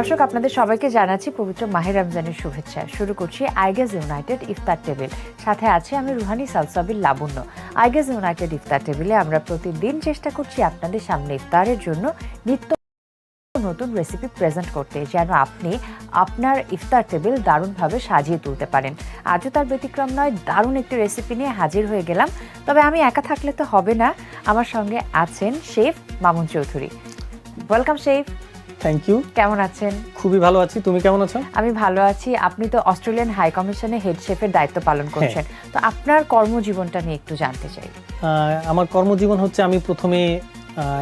দর্শক, আপনাদের সবাইকে জানাচ্ছি পবিত্র মাহের রমজানের শুভেচ্ছা। শুরু করছি আইগেজ ইউনাইটেড ইফতার টেবিল। সাথে আছে আমি রুহানি সালসাবিল লাবণ্য। আইগেজ ইউনাইটেড ইফতার টেবিলে আমরা প্রতিদিন চেষ্টা করছি আপনাদের সামনে ইফতারের জন্য নিত্য নতুন রেসিপি প্রেজেন্ট করতে, যেন আপনি আপনার ইফতার টেবিল দারুণভাবে সাজিয়ে তুলতে পারেন। আজও তার ব্যতিক্রম নয়, দারুণ একটি রেসিপি নিয়ে হাজির হয়ে গেলাম। তবে আমি একা থাকলে তো হবে না। আমার সঙ্গে আছেন chef Mamun Chowdhury. Welcome chef. Thank you কেমন আছেন? খুবই ভালো আছি। তুমি কেমন আছো? আমি ভালো আছি। আপনি তো অস্ট্রেলিয়ান হাই কমিশনে হেড শেফের দায়িত্ব পালন করছেন। তো আপনার কর্মজীবনটা নিয়ে একটু জানতে চাই। আমার কর্মজীবন হচ্ছে আমি প্রথমে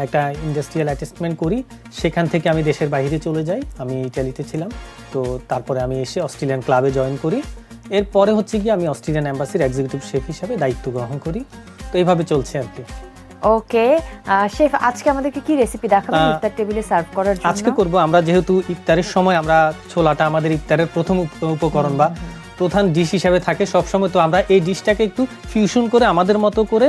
একটা ইন্ডাস্ট্রিয়াল অ্যাটাচমেন্ট করি। সেখান থেকে আমি দেশের বাইরে চলে যাই। আমি ইটালিতে ছিলাম। তো তারপরে আমি এসে অস্ট্রেলিয়ান ক্লাবে জয়েন করি। এরপরে হচ্ছে কি আমি অস্ট্রেলিয়ান অ্যাম্বাসির এক্সিকিউটিভ শেফ হিসাবে দায়িত্ব গ্রহণ করি। তো এইভাবে চলছে আর কি। ওকে শেফ আজকে আমাদেরকে কি রেসিপি দেখাবেন ইফতার টেবিলে সার্ভ করার জন্য? আজকে করব আমরা যেহেতু ইফতারের সময় আমরা ছোলাটা আমাদের ইফতারের প্রথম উপকরণ বা প্রধান ডিশ হিসাবে থাকে সবসময় তো আমরা এই ডিশটাকে একটু ফিউশন করে আমাদের মতো করে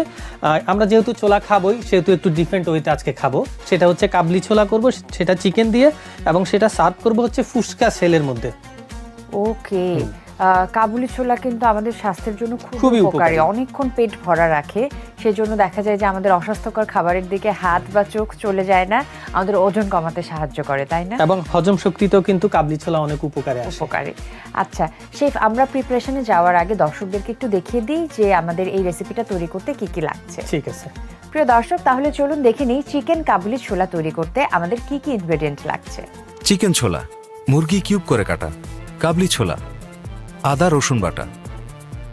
আমরা যেহেতু ছোলা খাবোই সেহেতু একটু ডিফারেন্ট ওয়েতে আজকে খাব। সেটা হচ্ছে কাবলি ছোলা করব সেটা চিকেন দিয়ে এবং সেটা সার্ভ করব হচ্ছে ফুচকা সেলের মধ্যে। ওকে কাবুলি ছোলা কিন্তু আমাদের স্বাস্থ্যের জন্য খুব খুবই উপকারী। অনেকক্ষণ পেট ভরা রাখে সেজন্য দেখা যায় যে আমাদের অস্বাস্থ্যকর খাবারের দিকে হাত বা চোখ চলে যায় না আমাদের ওজন কমাতে সাহায্য করে তাই না? এবং হজম শক্তিতেও কিন্তু কাবলি ছোলা অনেক উপকারে উপকারী। আচ্ছা শেফ আমরা প্রিপারেশনে যাওয়ার আগে দর্শকদেরকে একটু দেখিয়ে দিই যে আমাদের এই রেসিপিটা তৈরি করতে কি কি লাগছে। ঠিক আছে। প্রিয় দর্শক তাহলে চলুন দেখে নিই চিকেন কাবুলি ছোলা তৈরি করতে আমাদের কি কি ইনগ্রেডিয়েন্ট লাগছে। চিকেন ছোলা মুরগি কিউব করে কাটা কাবলি ছোলা। আদা, রসুন বাটা,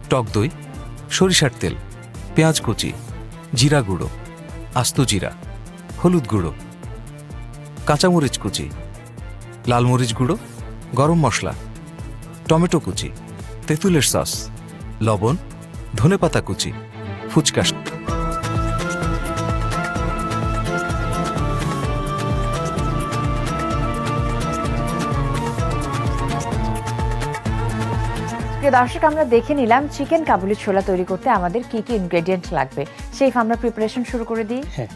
টক দই, সরিষার তেল, পেঁয়াজ কুচি, জিরা গুঁড়ো, আস্ত জিরা, হলুদ গুঁড়ো, কাঁচামরিচ কুচি লালমরিচ গুঁড়ো, গরম মশলা, টমেটো কুচি, তেঁতুলের সস, লবণ, ধনেপাতা কুচি, ফুচকা প্রিয় দর্শক আমরা দেখে নিলাম চিকেন কাবুলি ছোলা তৈরি করতে আমাদের কি কি ইনগ্রেডিয়েন্ট লাগবে। সেই আমরা প্রিপারেশন শুরু করে দিই। হ্যাঁ।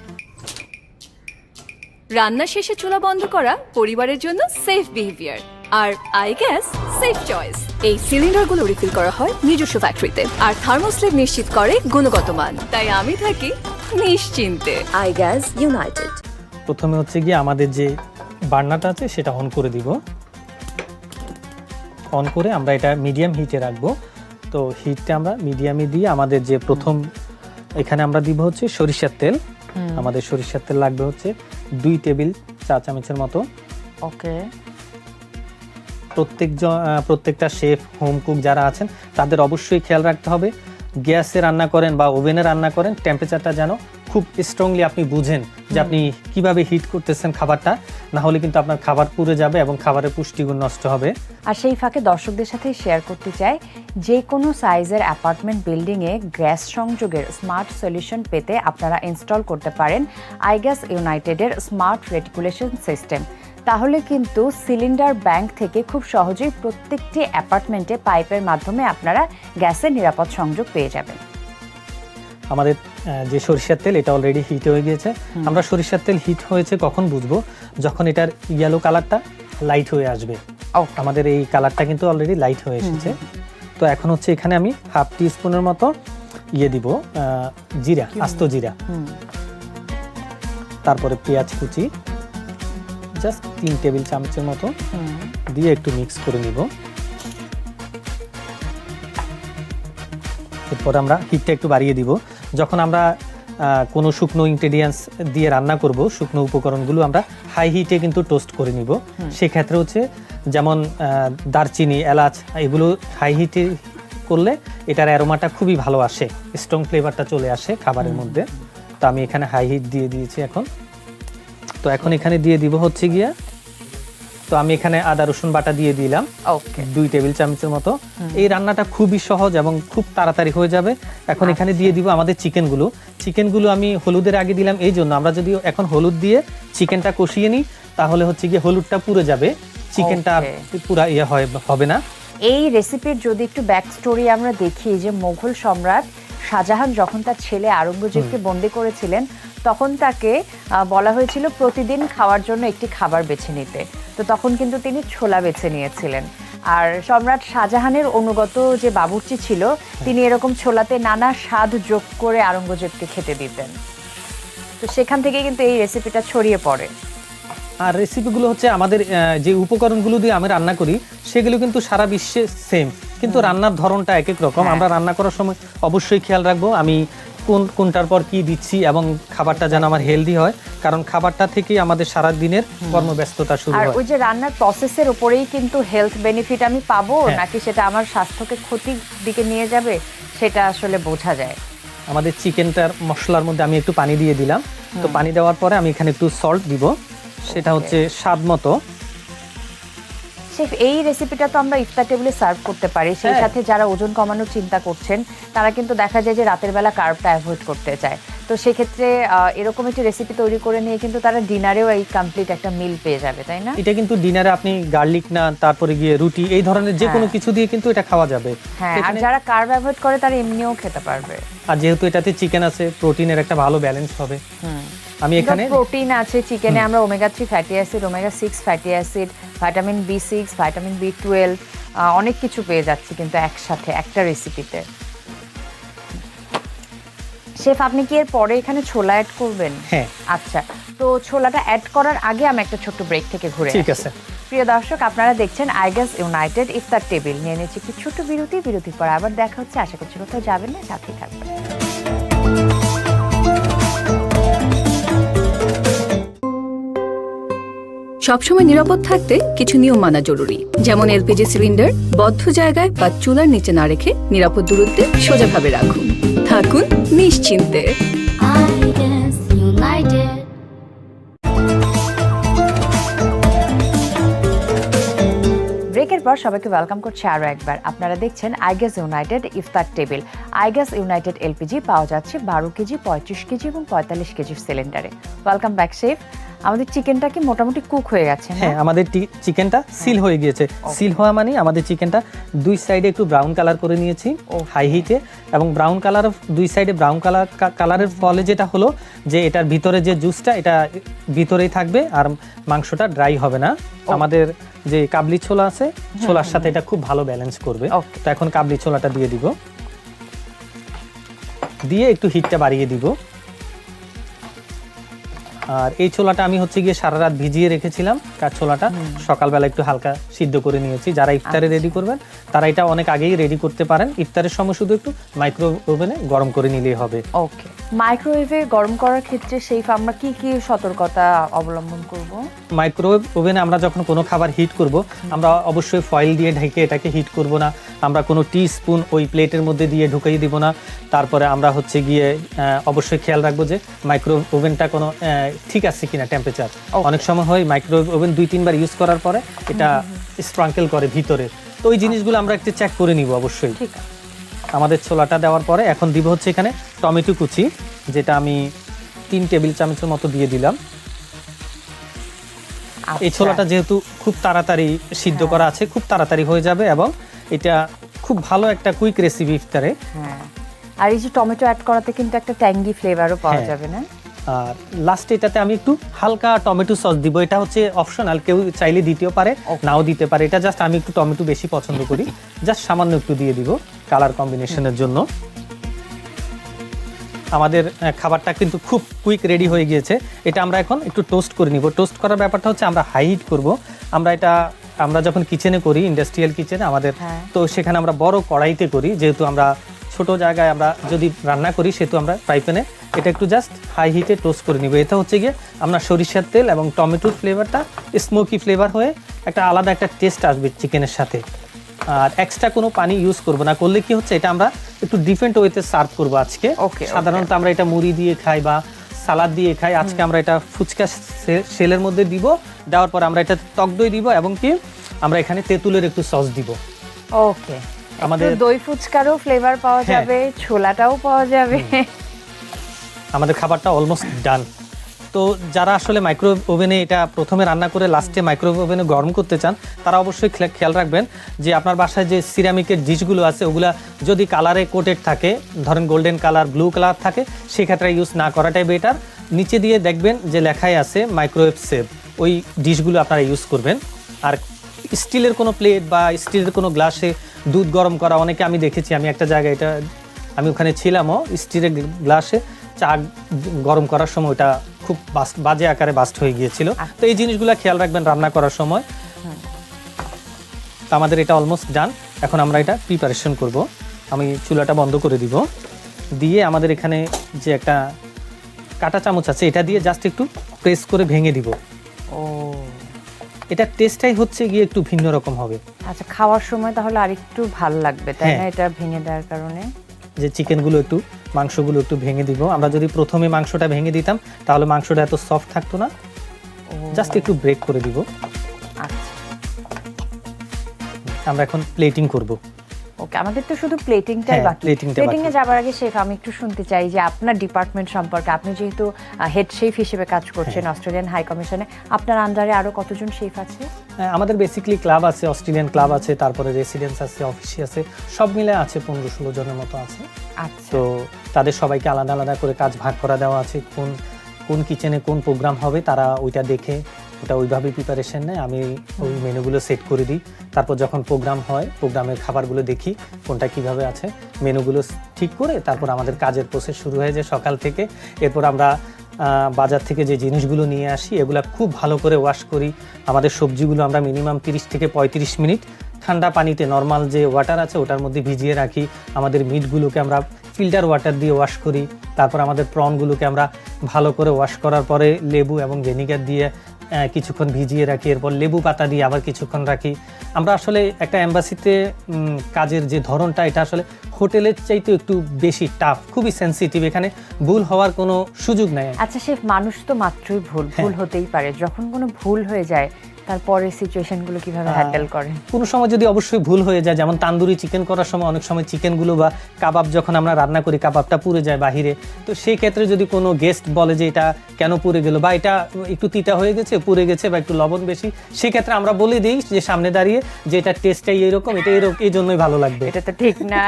রান্না শেষে চুলা বন্ধ করা পরিবারের জন্য সেফ বিহেভিয়ার আর আই গ্যাস সেফ চয়েস এই সিলিন্ডারগুলো রিফিল করা হয় নিজস্ব ফ্যাক্টরিতে আর থার্মোস্টেট নিশ্চিত করে গুণগত মান। তাই আমি থাকি নিশ্চিন্তে। আই গ্যাস ইউনাইটেড প্রথমে হচ্ছে গিয়ে আমাদের যে বার্নারটা আছে সেটা অন করে দিব। অন করে আমরা এটা মিডিয়াম হিটে রাখব। তো হিটটা আমরা মিডিয়ামে দিয়ে আমাদের যে প্রথম এখানে আমরা দিব হচ্ছে সরিষার তেল। আমাদের সরিষার তেল লাগবে হচ্ছে দুই টেবিল চা চামচের মতো। ওকে। প্রত্যেক প্রত্যেকটা শেফ হোম কুক যারা আছেন তাদের অবশ্যই খেয়াল রাখতে হবে। গ্যাসে রান্না করেন বা ওভেনে রান্না করেন টেম্পারেচারটা যেন খুব স্ট্রংলি আপনি বুঝেন যে আপনি কীভাবে হিট করতেছেন খাবারটা না হলে কিন্তু আপনার খাবার পুড়ে যাবে এবং খাবারের পুষ্টিগুণ নষ্ট হবে। আর সেই ফাঁকে দর্শকদের সাথে শেয়ার করতে চাই, যে কোনো সাইজের অ্যাপার্টমেন্ট বিল্ডিংয়ে গ্যাস সংযোগের স্মার্ট সলিউশন পেতে আপনারা ইনস্টল করতে পারেন আইগ্যাস ইউনাইটেডের স্মার্ট রেটিকুলেশন সিস্টেম তাহলে কিন্তু সিলিন্ডার ব্যাংক থেকে খুব সহজেই প্রত্যেকটি অ্যাপার্টমেন্টে পাইপের মাধ্যমে আপনারা গ্যাসের নিরাপদ সংযোগ পেয়ে যাবেন। আমাদের যে সরিষার তেল এটা অলরেডি হিট হয়ে গিয়েছে। আমরা সরিষার তেল হিট হয়েছে কখন বুঝব? যখন এটার ইয়েলো কালারটা লাইট হয়ে আসবে। আমাদের এই কালারটা কিন্তু অলরেডি লাইট হয়ে এসেছে। তো এখন হচ্ছে এখানে আমি হাফ টি স্পুনের মতো ইয়ে দিব জিরা আস্ত জিরা। তারপরে পেঁয়াজ কুচি জাস্ট তিন টেবিল চামচের মতো দিয়ে একটু মিক্স করে নিব। এরপর আমরা হিটটা একটু বাড়িয়ে দিব। যখন আমরা কোনো শুকনো ইনগ্রেডিয়েন্টস দিয়ে রান্না করব শুকনো উপকরণগুলো আমরা হাই হিটে কিন্তু টোস্ট করে নিব। সেক্ষেত্রে হচ্ছে যেমন দারচিনি এলাচ এগুলো হাই হিটে করলে এটার অ্যারোমাটা খুবই ভালো আসে স্ট্রং ফ্লেভারটা চলে আসে খাবারের মধ্যে। তো আমি এখানে হাই হিট দিয়ে দিয়েছি এখন। তো এখন এখানে দিয়ে দিব হচ্ছে গিয়া তো আমি এখানে আদা রসুন বাটা দিয়ে দিলাম। ওকে দুই টেবিল চামচের মতো। এই রান্নাটা খুবই সহজ এবং খুব তাড়াতাড়ি হয়ে যাবে। এখন এখানে দিয়ে দিব আমাদের চিকেনগুলো। চিকেনগুলো আমি হলুদের আগে দিলাম এই জন্য। আমরা যদি এখন হলুদ দিয়ে চিকেনটা কষিয়ে নিই তাহলে হচ্ছে গিয়ে হলুদটা পুড়ে যাবে। চিকেনটা পুরা ইয়ে হয় হবে না। এই রেসিপির যদি একটু ব্যাক স্টোরি আমরা দেখি যে মোগল সম্রাট শাহজাহান যখন তার ছেলে আরঙ্গজেবকে বন্দি করেছিলেন তখন তাকে বলা হয়েছিল প্রতিদিন খাওয়ার জন্য একটি খাবার বেছে নিতে। তো তখন কিন্তু তিনি ছোলা বেছে নিয়েছিলেন। আর সম্রাট শাহজাহানের অনুগত যে বাবুর্চি ছিল তিনি এরকম ছোলাতে নানা স্বাদ যোগ করে আরঙ্গজেবকে খেতে দিতেন। তো সেখান থেকে কিন্তু এই রেসিপিটা ছড়িয়ে পড়ে। আর রেসিপিগুলো হচ্ছে আমাদের যে উপকরণগুলো দিয়ে আমি রান্না করি সেগুলো কিন্তু সারা বিশ্বে সেম কিন্তু রান্নার ধরনটা এক এক রকম। হ্যাঁ। আমরা রান্না করার সময় অবশ্যই খেয়াল রাখব। আমি কোন কোনটার পর কি দিচ্ছি এবং খাবারটা যেন আমার হেলদি হয় কারণ খাবারটা থেকেই আমাদের সারা দিনের কর্মব্যস্ততা শুরু আর হয়। ওই যে রান্নার প্রসেসের উপরেই কিন্তু হেলথ বেনিফিট আমি পাবো হ্যাঁ। নাকি সেটা আমার স্বাস্থ্যকে ক্ষতির দিকে নিয়ে যাবে সেটা আসলে বোঝা যায়। আমাদের চিকেনটার মশলার মধ্যে আমি একটু পানি দিয়ে দিলাম। তো পানি দেওয়ার পরে আমি এখানে একটু সল্ট দিব। সেটা হচ্ছে স্বাদ মতো। শেফ এই রেসিপিটা তো আমরা ইফতার টেবিলে সার্ভ করতে পারি। সেই হ্যাঁ। সাথে যারা ওজন কমানোর চিন্তা করছেন তারা কিন্তু দেখা যায় যে রাতের বেলা কার্বটা অ্যাভয়েড করতে চায়। তো সেক্ষেত্রে এরকম একটি রেসিপি তৈরি করে নিয়ে কিন্তু তারা ডিনারেও এই কমপ্লিট একটা মিল পেয়ে যাবে তাই না? এটা কিন্তু ডিনারে আপনি গার্লিক না তারপরে গিয়ে রুটি এই ধরনের যে কোনো হ্যাঁ। কিছু দিয়ে কিন্তু এটা খাওয়া যাবে। হ্যাঁ আর যারা কার্ব অ্যাভয়েড করে তারা এমনিও খেতে পারবে। আর যেহেতু এটাতে চিকেন আছে প্রোটিনের একটা ভালো ব্যালেন্স হবে। আমি এখানে প্রোটিন আছে চিকেনে আমরা omega three fatty acid omega six fatty acid vitamin B six vitamin B twelve অনেক কিছু পেয়ে যাচ্ছি কিন্তু একসাথে একটা রেসিপিতে শেফ আপনি কি এর পরে এখানে ছোলা অ্যাড করবেন? হ্যাঁ। আচ্ছা তো ছোলাটা অ্যাড করার আগে আমি একটা ছোট্ট ব্রেক থেকে ঘুরে ঠিক আছে। প্রিয় দর্শক আপনারা দেখছেন আইগাস ইউনাইটেড ইফতার টেবিল নিয়ে নিচ্ছি একটি ছোট্ট বিরতি বিরতির পর আবার দেখা হচ্ছে। আশা করছি কোথাও যাবেন না সাথেই থাকবেন। সবসময় নিরাপদ থাকতে কিছু নিয়ম মানা জরুরি। যেমন এলপিজি সিলিন্ডার বদ্ধ জায়গায় বা চুলার নিচে না রেখে নিরাপদ দূরত্বে সোজাভাবে রাখুন। থাকুন নিশ্চিন্তে. ব্রেকের পর সবাইকে ওয়েলকাম করছি আরও একবার। আপনারা দেখছেন আইগ্যাস ইউনাইটেড ইফতার টেবিল। আইগ্যাস ইউনাইটেড এলপিজি পাওয়া যাচ্ছে বারো কেজি, পঁয়ত্রিশ কেজি এবং পঁয়তাল্লিশ কেজির সিলিন্ডারে। ওয়েলকাম ব্যাক শেফ আমাদের চিকেনটা কি মোটামুটি কুক হয়ে গেছে হ্যাঁ আমাদের চিকেনটা সিল হয়ে গিয়েছে। সিল হওয়া মানে আমাদের চিকেনটা দুই সাইডে একটু ব্রাউন কালার করে নিয়েছি হাই হিটে এবং ব্রাউন কালার দুই সাইডে ব্রাউন কালার কালারের ফলে যেটা হলো যে এটার ভিতরে যে জুসটা এটা ভিতরেই থাকবে আর মাংসটা ড্রাই হবে না। আমাদের যে কাবলি ছোলা আছে ছোলার সাথে এটা খুব ভালো ব্যালেন্স করবে. তো এখন কাবলি ছোলাটা দিয়ে দিব। দিয়ে একটু হিটটা বাড়িয়ে দিব। আর এই ছোলাটা আমি হচ্ছে গিয়ে সারা রাত ভিজিয়ে রেখেছিলাম কার ছোলাটা। সকালবেলা একটু হালকা সিদ্ধ করে নিয়েছি। যারা ইফতারে রেডি করবেন তারা এটা অনেক আগেই রেডি করতে পারেন। ইফতারের সময় শুধু একটু মাইক্রো ওভেনে গরম করে নিলেই হবে। ওকে মাইক্রোওয়েভে গরম করার ক্ষেত্রে সেই আমরা কি কি সতর্কতা অবলম্বন করব? মাইক্রোওয়েভ ওভেনে আমরা যখন কোনো খাবার হিট করব আমরা অবশ্যই ফয়েল দিয়ে ঢেকে এটাকে হিট করব না। আমরা কোনো টি স্পুন ওই প্লেটের মধ্যে দিয়ে ঢুকিয়ে দিব না। তারপরে আমরা হচ্ছে গিয়ে অবশ্যই খেয়াল রাখব যে মাইক্রো ওভেনটা কোনো ঠিক আছে কিনা টেম্পারেচার অনেক সময় হয় মাইক্রোওয়েভ ওভেন দুই তিনবার ইউজ করার পরে এটা স্প্রাঙ্কেল করে ভিতরে। তো ওই জিনিসগুলো আমরা একটু চেক করে নিব অবশ্যই। ঠিক আছে। আমাদের ছোলাটা দেওয়ার পরে এখন দিব হচ্ছে এখানে টমেটো কুচি যেটা আমি তিন টেবিল চামচের মতো দিয়ে দিলাম। এই আচ্ছা। ছোলাটা যেহেতু খুব তাড়াতাড়ি সিদ্ধ করা আছে খুব তাড়াতাড়ি হয়ে যাবে এবং এটা খুব ভালো একটা কুইক রেসিপি ইফতারে। হ্যাঁ। আর এই যে টমেটো অ্যাড করাতে কিন্তু একটা ট্যাঙ্গি ফ্লেভারও পাওয়া হ্যাঁ। যাবে না? আর লাস্টে এটাতে আমি একটু হালকা টমেটো সস দিব। এটা হচ্ছে অপশনাল কেউ চাইলে দিতেও পারে নাও দিতে পারে। এটা জাস্ট আমি একটু টমেটো বেশি পছন্দ করি। জাস্ট সামান্য একটু দিয়ে দিব কালার কম্বিনেশনের জন্য। আমাদের খাবারটা কিন্তু খুব কুইক রেডি হয়ে গিয়েছে। এটা আমরা এখন একটু টোস্ট করে নিব। টোস্ট করার ব্যাপারটা হচ্ছে আমরা হাই হিট করব। আমরা এটা আমরা যখন কিচেনে করি ইন্ডাস্ট্রিয়াল কিচেনে আমাদের হ্যাঁ। তো সেখানে আমরা বড় কড়াইতে করি যেহেতু আমরা ছোট জায়গায় আমরা যদি রান্না করি সেহেতু আমরা ফ্রাই প্যানে এটা একটু জাস্ট হাই হিটে টোস্ট করে নিব। এটা হচ্ছে গিয়ে আমরা সরিষার তেল এবং টমেটোর ফ্লেভারটা স্মোকি ফ্লেভার হয়ে একটা আলাদা একটা টেস্ট আসবে চিকেনের সাথে। আর এক্সট্রা কোনো পানি ইউজ করব না। করলে কি হচ্ছে এটা আমরা একটু ডিফারেন্ট ওয়েতে সার্ভ করব আজকে। Okay, সাধারণত আমরা এটা মুড়ি দিয়ে খাই বা সালাদ দিয়ে খাই। আজকে আমরা এটা ফুচকা সেলের মধ্যে দিব। দেওয়ার পর আমরা এটা টক দই দিব এবং কি আমরা এখানে তেঁতুলের একটু সস দিব। ওকে আমাদের দই ফুচকারও ফ্লেভার পাওয়া হ্যাঁ। যাবে ছোলাটাও পাওয়া যাবে। আমাদের খাবারটা অলমোস্ট ডান তো যারা আসলে মাইক্রো ওভেনে এটা প্রথমে রান্না করে লাস্টে মাইক্রো ওভেনে গরম করতে চান তারা অবশ্যই খেয়াল রাখবেন যে আপনার বাসায় যে সিরামিকের ডিশগুলো আছে ওগুলা যদি কালারে কোটেড থাকে ধরেন গোল্ডেন কালার ব্লু কালার থাকে সেক্ষেত্রে ইউজ না করাটাই বেটার নিচে দিয়ে দেখবেন যে লেখাই আছে মাইক্রোওয়েভ সেভ ওই ডিশগুলো আপনারা ইউজ করবেন। আর স্টিলের কোনো প্লেট বা স্টিলের কোনো গ্লাসে দুধ গরম করা অনেকে আমি দেখেছি আমি একটা জায়গায় এটা আমি ওখানে ছিলামও স্টিলের গ্লাসে চা গরম করার সময় ওটা খুব বাজে আকারে বাস্ট হয়ে গিয়েছিল। তো এই জিনিসগুলো খেয়াল রাখবেন রান্না করার সময়। তো আমাদের এটা অলমোস্ট ডান এখন আমরা এটা প্রিপারেশন করব। আমি চুলাটা বন্ধ করে দিব। দিয়ে আমাদের এখানে যে একটা কাটা চামচ আছে এটা দিয়ে জাস্ট একটু প্রেস করে ভেঙে দিব। এটা টেস্টটাই হচ্ছে গিয়ে একটু ভিন্ন রকম হবে। আচ্ছা খাওয়ার সময় তাহলে আরেকটু ভালো লাগবে তাই না? হ্যাঁ। এটা ভেঙে দেওয়ার কারণে। যে চিকেনগুলো একটু মাংসগুলো একটু ভেঙে দিব। আমরা যদি প্রথমে মাংসটা ভেঙে দিতাম তাহলে মাংসটা এত সফট থাকতো না। জাস্ট একটু ব্রেক করে দিব। আচ্ছা। আমরা এখন প্লেটিং করব। ওকে আমাদের তো শুধু প্লেটিংটাই হ্যাঁ, বাকি। প্লেটিং এ যাবার আগে শেফ আমি একটু শুনতে চাই যে আপনার ডিপার্টমেন্ট সম্পর্কে আপনি যেহেতু হেড শেফ হিসেবে কাজ করছেন। অস্ট্রেলিয়ান হাই কমিশনে আপনার আন্ডারে আরও কতজন শেফ আছে? হ্যাঁ, আমাদের বেসিক্যালি ক্লাব আছে অস্ট্রেলিয়ান ক্লাব আছে তারপরে রেসিডেন্স আছে অফিসি আছে সব মিলে আছে পনেরো ষোলো জনের মতো আছে। আচ্ছা। তো তাদের সবাইকে আলাদা আলাদা করে কাজ ভাগ করা দেওয়া আছে কোন কোন কিচেনে কোন প্রোগ্রাম হবে তারা ওইটা দেখে ওটা ওইভাবে প্রিপারেশন নেয়। আমি ওই মেনুগুলো সেট করে দিই। তারপর যখন প্রোগ্রাম হয় প্রোগ্রামের খাবারগুলো দেখি, কোনটা কীভাবে আছে মেনুগুলো ঠিক করে তারপর আমাদের কাজের প্রসেস শুরু হয়ে যায় সকাল থেকে। এরপর আমরা বাজার থেকে যে জিনিসগুলো নিয়ে আসি, এগুলা খুব ভালো করে ওয়াশ করি। আমাদের সবজিগুলো আমরা মিনিমাম তিরিশ থেকে পঁয়ত্রিশ মিনিট ঠান্ডা পানিতে নর্মাল যে ওয়াটার আছে, ওটার মধ্যে ভিজিয়ে রাখি। আমাদের মিটগুলোকে আমরা ফিল্টার ওয়াটার দিয়ে ওয়াশ করি। তারপর আমাদের প্রনগুলোকে আমরা ভালো করে ওয়াশ করার পরে লেবু এবং ভিনিগার দিয়ে কিছুক্ষণ ভিজিয়ে রাখি এরপর লেবু পাতা দিয়ে আবার কিছুক্ষণ রাখি। আমরা আসলে একটা অ্যাম্বাসিতে কাজের যে ধরনটা এটা আসলে হোটেলের চাইতে একটু বেশি টাফ খুবই সেন্সিটিভ এখানে ভুল হওয়ার কোনো সুযোগ নেই। আচ্ছা সে মানুষ তো মাত্রই ভুল হ্যাঁ। ভুল হতেই পারে। যখন কোনো ভুল হয়ে যায় তারপরে সিচুয়েশনগুলো কীভাবে হ্যান্ডেল করেন? কোনো সময় যদি অবশ্যই ভুল হয়ে যায় যেমন তান্দুরি চিকেন করার সময় অনেক সময় চিকেনগুলো বা কাবাব যখন আমরা রান্না করি কাবাবটা পুড়ে যায় বাহিরে। তো সেই ক্ষেত্রে যদি কোনো গেস্ট বলে যে এটা কেন পুড়ে গেল বা এটা একটু তিতা হয়ে গেছে পুড়ে গেছে বা একটু লবণ বেশি সেক্ষেত্রে আমরা বলে দিই যে সামনে দাঁড়িয়ে যে এটা টেস্টটাই এরকম এটা এরকম এই জন্যই ভালো লাগবে। এটা তো ঠিক না।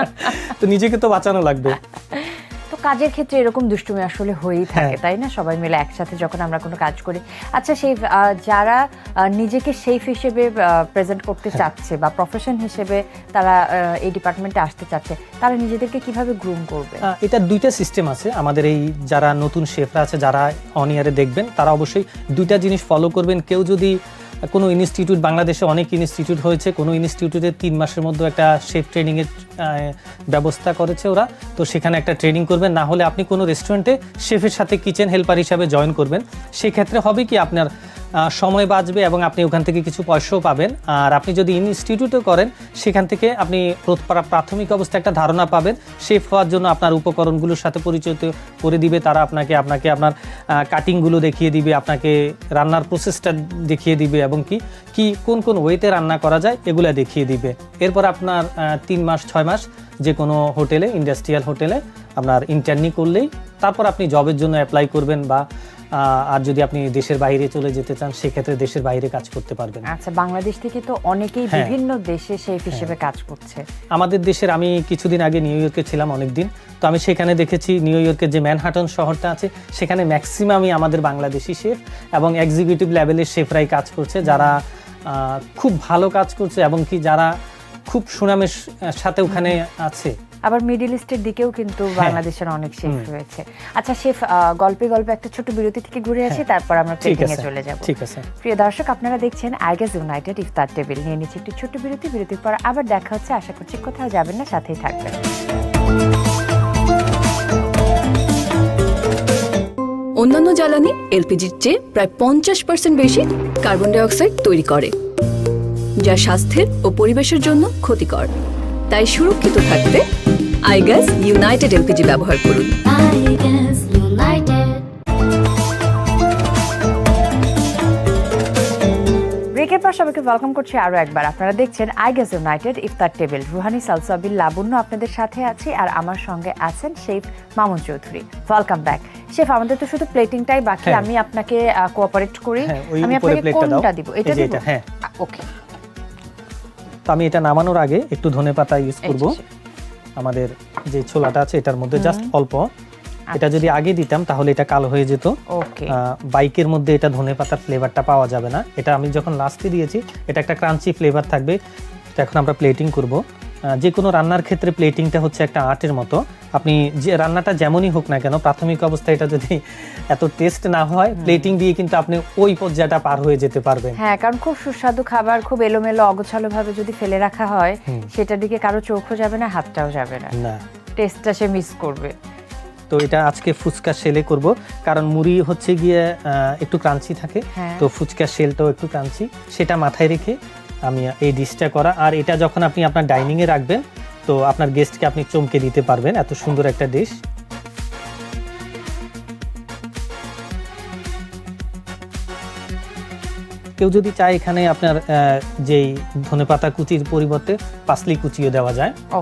তো নিজেকে তো বাঁচানো লাগবে। কাজের ক্ষেত্রে এরকম দুষ্টুমি আসলে হয়েই থাকে হ্যাঁ। তাই না? সবাই মিলে একসাথে যখন আমরা কোনো কাজ করি। আচ্ছা সেই যারা নিজেকে সেফ হিসেবে প্রেজেন্ট করতে হ্যাঁ। চাচ্ছে বা প্রফেশন হিসেবে তারা এই ডিপার্টমেন্টে আসতে চাচ্ছে তারা নিজেদেরকে কীভাবে গ্রুম করবে? এটা দুইটা সিস্টেম আছে। আমাদের এই যারা নতুন শেফরা আছে যারা অন ইয়ারে দেখবেন তারা অবশ্যই দুইটা জিনিস ফলো করবেন। কেউ যদি কোনো ইনস্টিটিউট বাংলাদেশে অনেক ইনস্টিটিউট হয়েছে কোনো ইনস্টিটিউটে তিন মাসের মধ্যে একটা শেফ ট্রেনিংয়ের ব্যবস্থা করেছে ওরা। তো সেখানে একটা ট্রেনিং করবেন, না হলে আপনি কোনো রেস্টুরেন্টে শেফের সাথে কিচেন হেল্পার হিসাবে জয়েন করবেন। সেক্ষেত্রে হবে কি আপনার সময় বাঁচবে এবং আপনি ওখান থেকে কিছু পয়সাও পাবেন। আর আপনি যদি ইনস্টিটিউটে করেন, সেখান থেকে আপনি প্র- প্রাথমিক অবস্থায় একটা ধারণা পাবেন। শেফ হওয়ার জন্য আপনার উপকরণগুলোর সাথে পরিচিত করে দিবে। তারা আপনাকে আপনাকে আপনার কাটিংগুলো দেখিয়ে দিবে, আপনাকে রান্নার প্রসেসটা দেখিয়ে দিবে এবং কি কি কোন কোন ওয়েতে রান্না করা যায় এগুলো দেখিয়ে দিবে। এরপর আপনার তিন মাস ছয় মাস যে কোনো হোটেলে ইন্ডাস্ট্রিয়াল হোটেলে আপনার ইন্টার্নি করলেই তারপর আপনি জবের জন্য অ্যাপ্লাই করবেন বা আর যদি আপনি দেশের বাইরে চলে যেতে চান সেক্ষেত্রে দেশের বাইরে কাজ করতে পারবেন। আচ্ছা বাংলাদেশ থেকে তো অনেকেই হ্যাঁ। বিভিন্ন দেশে শেফ হিসেবে কাজ করছে। আমাদের দেশের আমি কিছুদিন আগে নিউ ইয়র্কে ছিলাম অনেক দিন তো আমি সেখানে দেখেছি নিউ ইয়র্কের যে ম্যানহাটন শহরটা আছে সেখানে ম্যাক্সিমামই আমাদের বাংলাদেশি শেফ এবং এক্সিকিউটিভ লেভেলের শেফরাই কাজ করছে যারা খুব ভালো কাজ করছে এবং কি যারা খুব সুনামের সাথে ওখানে আছে। আবার মিডিল ইস্টের দিকেও কিন্তু বাংলাদেশের অনেক শেফ রয়েছে। আচ্ছা শেফ গল্পে গল্পে একটা ছোট বিরতি থেকে ঘুরে আসি তারপর আমরা হ্যাঁ। ঠিক এ চলে যাব। ঠিক আছে। প্রিয় দর্শক আপনারা দেখছেন আইগাস ইউনাইটেড ইফতার টেবিল। নিয়ে নিচ্ছে একটি ছোট বিরতি। বিরতির পর আবার দেখা হচ্ছে। আশা করছি কোথাও যাবেন না সাথেই থাকবেন। অন্যান্য জ্বালানি এলপিজির চেয়ে প্রায় পঞ্চাশ পার্সেন্ট বেশি কার্বন ডাইঅক্সাইড তৈরি করে, যা স্বাস্থ্যের ও পরিবেশের জন্য ক্ষতিকর। তাই সুরক্ষিত থাকতে আইগ্যাস ইউনাইটেড এলপিজি ব্যবহার করুন। পর সবাইকে ওয়েলকাম করছি আরও একবার। আপনারা দেখছেন আইগাস ইউনাইটেড ইফতার টেবিল। রুহানি সালসাবিল লাবণ্য আপনাদের সাথে আছি আর আমার সঙ্গে আছেন chef Mamun Chowdhury. Welcome back chef আমাদের তো শুধু প্লেটিংটাই বাকি। হ্যাঁ। আমি আপনাকে কোঅপারেট করি। হ্যাঁ আমি আপনাকে কোনটা দিব? এটা দিব? হ্যাঁ। ওকে তো আমি এটা নামানোর আগে একটু ধনে পাতা ইউজ করব। আমাদের যে ছোলাটা আছে এটার মধ্যে জাস্ট অল্প এটা যদি আগে দিতাম তাহলে এটা কালো হয়ে যেত। বাইকের মধ্যে এটা ধনে পাতার ফ্লেভারটা পাওয়া যাবে না। এটা আমি যখন লাস্টে দিয়েছি এটা একটা ক্রাঞ্চি ফ্লেভার থাকবে। এখন আমরা প্লেটিং করব। যে কোনো রান্নার ক্ষেত্রে প্লেটিংটা হচ্ছে একটা আর্টের মতো। আপনি যে রান্নাটা যেমনই হোক না কেন প্রাথমিক অবস্থায় এটা যদি এত টেস্ট না হয় প্লেটিং দিয়ে কিন্তু আপনি ওই পর্যায়টা পার হয়ে যেতে পারবেন। হ্যাঁ কারণ খুব সুস্বাদু খাবার খুব এলোমেলো অগোছালো ভাবে যদি ফেলে রাখা হয়। সেটার দিকে কারও চোখও যাবে না হাতটাও যাবে না। না। টেস্টটা সে মিস করবে। তো এটা আজকে ফুচকা শেলে করব। কারণ মুড়ি হচ্ছে গিয়ে একটু ক্রাঞ্চি থাকে। হ্যাঁ। তো ফুচকা শেলটাও একটু ক্রাঞ্চি। সেটা মাথায় রেখে আমি এই ডিশটা করা। আর এটা যখন আপনি আপনার ডাইনিং এ রাখবেন তো আপনার গেস্টকে আপনি চমকে দিতে পারবেন। এত সুন্দর একটা ডিশ। কেউ যদি চায় এখানে আপনার আহ, যেই ধনেপাতা কুচির পরিবর্তে পাসলি কুচিও দেওয়া যায়। ও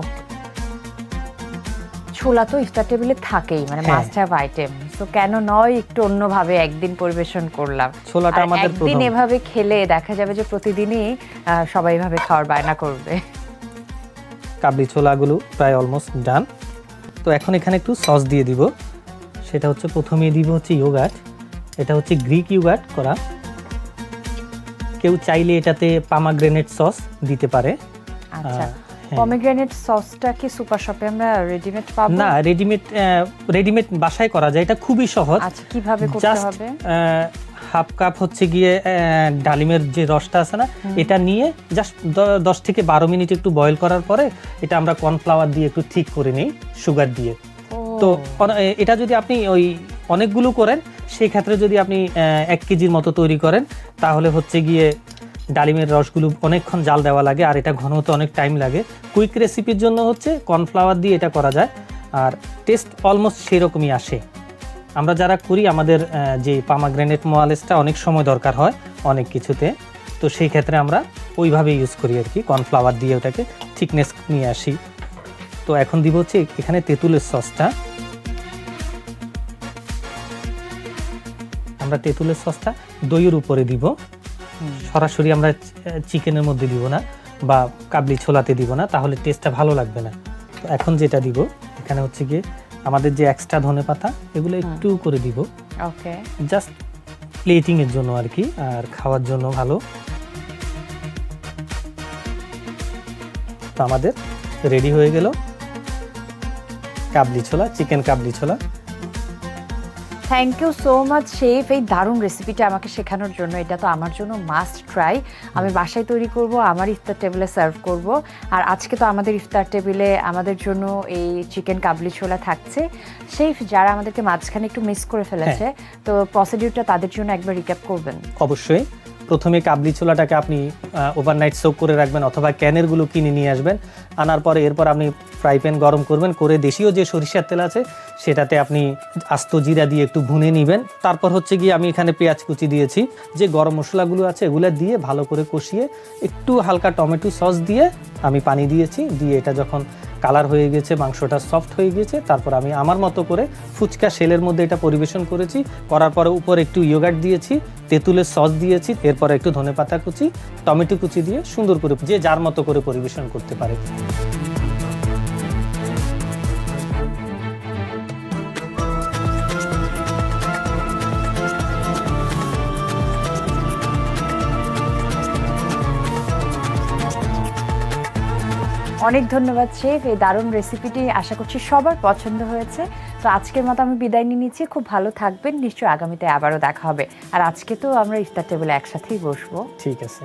ছোলা তো ইফতার টেবিলে থাকেই মানে। মাস্ট হ্যাভ আইটেম তো কেন নয় একটু অন্যভাবে একদিন পরিবেশন করলাম। ছোলাটা আমাদের একদিন এভাবে খেলে দেখা যাবে যে প্রতিদিনই সবাই এভাবে খাওয়ার বায়না করবে। কাবলি ছোলাগুলো প্রায় অলমোস্ট ডান তো এখন এখানে একটু সস দিয়ে দিব। সেটা হচ্ছে প্রথমে দিব হচ্ছে ইয়োগাট এটা হচ্ছে গ্রিক ইয়োগাট করা। কেউ চাইলে এটাতে পামাগ্রেনেট সস দিতে পারে। আচ্ছা। পমিগ্রেনেট সসটা কি সুপার শপে আমরা রেডিমেড পাবো? না রেডিমেড রেডিমেড বাসায় করা যায় এটা খুবই সহজ। আচ্ছা কীভাবে করতে হবে? হাফ কাপ হচ্ছে গিয়ে ডালিমের যে রসটা আছে না এটা নিয়ে জাস্ট দশ থেকে বারো মিনিট একটু বয়েল করার পরে এটা আমরা কর্নফ্লাওয়ার দিয়ে একটু ঠিক করে নিই সুগার দিয়ে। তো এটা যদি আপনি ওই অনেকগুলো করেন সেই ক্ষেত্রে যদি আপনি এক কেজির মতো তৈরি করেন তাহলে হচ্ছে গিয়ে ডালিমের রসগুলো অনেকক্ষণ জাল দেওয়া লাগে আর এটা ঘন হতে অনেক টাইম লাগে। কুইক রেসিপির জন্য হচ্ছে কর্নফ্লাওয়ার দিয়ে এটা করা যায়। আর টেস্ট অলমোস্ট সেরকমই আসে। আমরা যারা করি, আমাদের যে পামাগ্রেনেট মোয়ালেসটা অনেক সময় দরকার হয় অনেক কিছুতে। তো সেই ক্ষেত্রে আমরা ওইভাবে ইউজ করি আর কি কর্নফ্লাওয়ার দিয়ে ওটাকে থিকনেস নিয়ে আসি। তো এখন দিব হচ্ছে এখানে তেঁতুলের সসটা আমরা তেঁতুলের সসটা দইয়ের উপরে দিব। সরাসরি আমরা চিকেনের মধ্যে দিব না বা কাবলি ছোলাতে দিব না তাহলে টেস্টটা ভালো লাগবে না। তো এখন যেটা দিব এখানে হচ্ছে গিয়ে আমাদের যে এক্সট্রা ধনে পাতা এগুলো একটু করে দিব। ওকে। জাস্ট প্লেটিং এর জন্য আর কি আর খাওয়ার জন্য ভালো। তো আমাদের রেডি হয়ে গেল। কাবলি ছোলা চিকেন কাবলি ছোলা। Thank you so much chef এই দারুণ রেসিপিটা আমাকে শেখানোর জন্য। এটা তো আমার জন্য মাস্ট ট্রাই আমি বাসায় তৈরি করব আমার ইফতার টেবিলে সার্ভ করব। আর আজকে তো আমাদের ইফতার টেবিলে আমাদের জন্য এই চিকেন কাবলি ছোলা থাকছে। শেফ যারা আমাদেরকে মাঝখানে একটু মিস করে ফেলেছে তো প্রসিডিউরটা তাদের জন্য একবার রিক্যাপ করবেন। অবশ্যই। প্রথমে কাবলি ছোলাটাকে আপনি ওভারনাইট সোক করে রাখবেন অথবা ক্যানেরগুলো কিনে নিয়ে আসবেন। আনার পরে এরপর আপনি ফ্রাই প্যান গরম করবেন। করে দেশীয় যে সরিষার তেল আছে সেটাতে আপনি আস্ত জিরা দিয়ে একটু ভুনে নেবেন। তারপর হচ্ছে গিয়ে আমি এখানে পেঁয়াজ কুচি দিয়েছি। যে গরম মশলাগুলো আছে এগুলো দিয়ে ভালো করে কষিয়ে একটু হালকা টমেটো সস দিয়ে আমি পানি দিয়েছি। দিয়ে এটা যখন কালার হয়ে গেছে, মাংসটা সফট হয়ে গেছে, তারপর আমি আমার মতো করে ফুচকা শেলের মধ্যে এটা পরিবেশন করেছি। করার পরে উপর একটু ইয়োগার্ট দিয়েছি, তেঁতুলের সস দিয়েছি, এরপর একটু ধনেপাতা কুচি, টমেটো কুচি দিয়ে সুন্দর করে যে যার মতো করে পরিবেশন করতে পারে। অনেক ধন্যবাদ শেফ। এই দারুণ রেসিপিটি আশা করছি সবার পছন্দ হয়েছে। তো আজকের মতো আমি বিদায় নিয়ে নিচ্ছি। খুব ভালো থাকবেন। নিশ্চয়ই আগামীতে আবারও দেখা হবে। আর আজকে তো আমরা ইফতার টেবিলে একসাথেই বসবো। ঠিক আছে।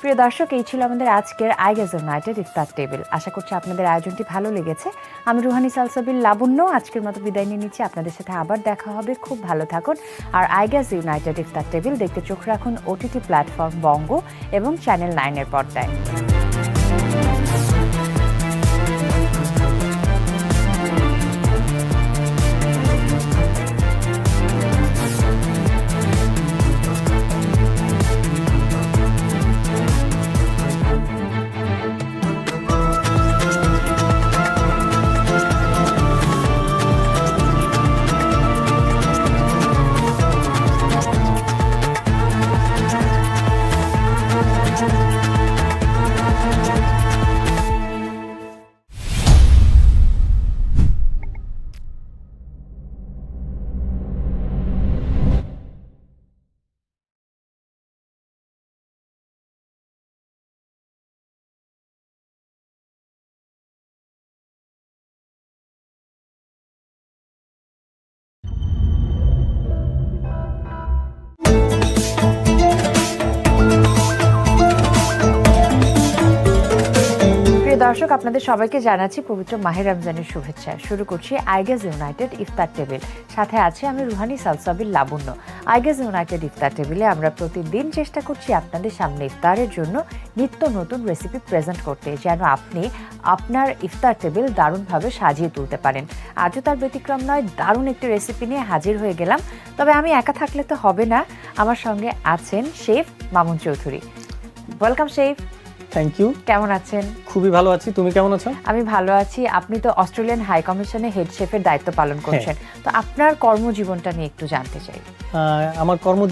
প্রিয় দর্শক এই ছিল আমাদের আজকের আইগেজ ইউনাইটেড ইফতার টেবিল আশা করছি আপনাদের আয়োজনটি ভালো লেগেছে। আমি রুহানি সালসাবিল লাবণ্য। আজকের মতো বিদায় নিয়ে নিচ্ছি। আপনাদের সাথে আবার দেখা হবে। খুব ভালো থাকুন। আর আইগেজ ইউনাইটেড ইফতার টেবিল দেখতে চোখ রাখুন ওটিটি প্ল্যাটফর্ম বঙ্গ এবং চ্যানেল নাইনের পর্দায়। দর্শক, আপনাদের সবাইকে জানাচ্ছি পবিত্র মাহের রমজানের শুভেচ্ছা। শুরু করছি আইগেজ ইউনাইটেড ইফতার টেবিল। সাথে আছে আমি রুহানি সালসাবিল লাবণ্য। আইগেজ ইউনাইটেড ইফতার টেবিলে আমরা প্রতিদিন চেষ্টা করছি আপনাদের সামনে ইফতারের জন্য নিত্য নতুন রেসিপি প্রেজেন্ট করতে, যেন আপনি আপনার ইফতার টেবিল দারুণভাবে সাজিয়ে তুলতে পারেন। আজও তার ব্যতিক্রম নয়, দারুণ একটি রেসিপি নিয়ে হাজির হয়ে গেলাম। তবে আমি একা থাকলে তো হবে না। আমার সঙ্গে আছেন chef Mamun Chowdhury. Welcome, chef. Thank you কেমন আছেন? খুবই ভালো আছি। তুমি কেমন আছো? আমি ভালো আছি। আপনি তো অস্ট্রেলিয়ান হাই কমিশনে হেড শেফের দায়িত্ব পালন করছেন। তো আপনার কর্মজীবনটা নিয়ে একটু জানতে চাই। আমার কর্ম